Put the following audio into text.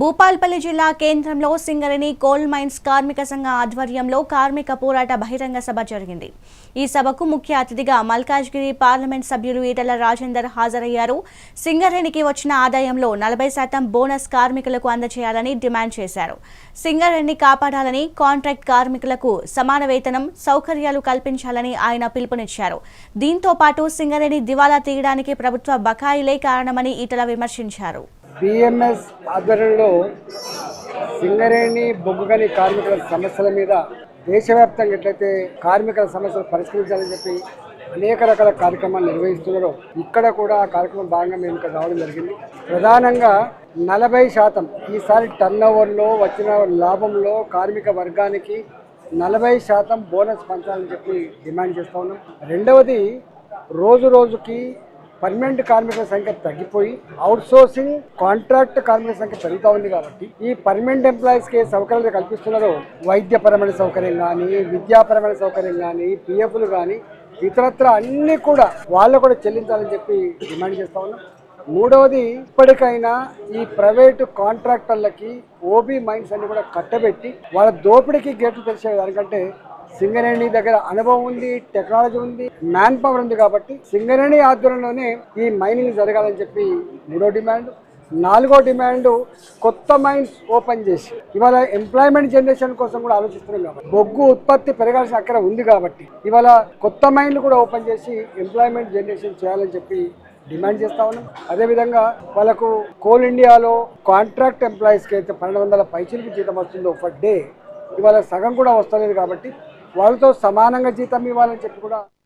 భూపాల్పల్లి జిల్లా కేంద్రంలో Singareni coal mines కార్మిక సంఘ ఆధ్వర్యంలో కార్మిక పోరాట బహిరంగ సభ జరిగింది. ఈ సభకు ముఖ్య అతిథిగా మల్కాజ్గిరి పార్లమెంట్ సభ్యులు ఈటల రాజేందర్ హాజరయ్యారు. సింగరేణికి వచ్చిన ఆదాయంలో నలభై శాతం బోనస్ కార్మికులకు అందజేయాలని డిమాండ్ చేశారు. సింగరేణిని కాపాడాలని కాంట్రాక్ట్ కార్మికులకు సమాన వేతనం సౌకర్యాలు కల్పించాలని ఆయన పిలుపునిచ్చారు. దీంతో పాటు సింగరేణి దివాలా తీయడానికి ప్రభుత్వ బకాయిలే కారణమని ఈటల విమర్శించారు. బిఎంఎస్ ఆధ్వర్యంలో సింగరేణి బొగ్గుగని కార్మికుల సమస్యల మీద దేశవ్యాప్తంగా ఎట్లయితే కార్మికుల సమస్యలు పరిష్కరించాలని చెప్పి అనేక రకాల కార్యక్రమాలు నిర్వహిస్తున్నారో. ఇక్కడ కూడా ఆ కార్యక్రమం భాగంగా మేము ఇక్కడ రావడం జరిగింది. ప్రధానంగా నలభై శాతం ఈసారి టర్న్ ఓవర్లో వచ్చిన లాభంలో కార్మిక వర్గానికి నలభై శాతం బోనస్ పంచాలని చెప్పి డిమాండ్ చేస్తూ ఉన్నాం. రెండవది రోజు రోజుకి పర్మనెంట్ కార్మికుల సంఖ్య తగ్గిపోయి అవుట్సోర్సింగ్ కాంట్రాక్ట్ కార్మికుల సంఖ్య పెరుగుతూ ఉంది కాబట్టి ఈ పర్మనెంట్ ఎంప్లాయీస్కి సౌకర్యాలు కల్పిస్తున్నారో వైద్యపరమైన సౌకర్యం కానీ విద్యాపరమైన సౌకర్యం కానీ పిఎఫ్లు కానీ ఇతరత్ర అన్నీ కూడా వాళ్ళు కూడా చెల్లించాలని చెప్పి డిమాండ్ చేస్తా ఉన్నాం. మూడవది ఇప్పటికైనా ఈ ప్రైవేటు కాంట్రాక్టర్లకి ఓబీ మైన్స్ అన్ని కూడా కట్టబెట్టి వాళ్ళ దోపిడీకి గేట్లు తెలిసే దానికంటే సింగరేణి దగ్గర అనుభవం ఉంది టెక్నాలజీ ఉంది మ్యాన్ పవర్ ఉంది కాబట్టి సింగరేణి ఆధ్వర్యంలోనే ఈ మైనింగ్ జరగాలని చెప్పి మూడో డిమాండ్ నాలుగో డిమాండ్ కొత్త మైన్స్ ఓపెన్ చేసి ఇవాళ ఎంప్లాయ్మెంట్ జనరేషన్ కోసం కూడా ఆలోచిస్తున్నాం కాబట్టి బొగ్గు ఉత్పత్తి పెరగాల్సిన అక్కడ ఉంది కాబట్టి ఇవాళ కొత్త మైన్లు కూడా ఓపెన్ చేసి ఎంప్లాయ్మెంట్ జనరేషన్ చేయాలని చెప్పి డిమాండ్ చేస్తా ఉన్నాం. అదేవిధంగా వాళ్ళకు కోల్ ఇండియాలో కాంట్రాక్ట్ ఎంప్లాయీస్కి అయితే పన్నెండు వందల పైచీలకి జీతం వస్తుందో పర్ డే ఇవాళ సగం కూడా వస్తలేదు కాబట్టి వాళ్ళతో సమానంగా జీతం ఇవ్వాలని చెప్పి కూడా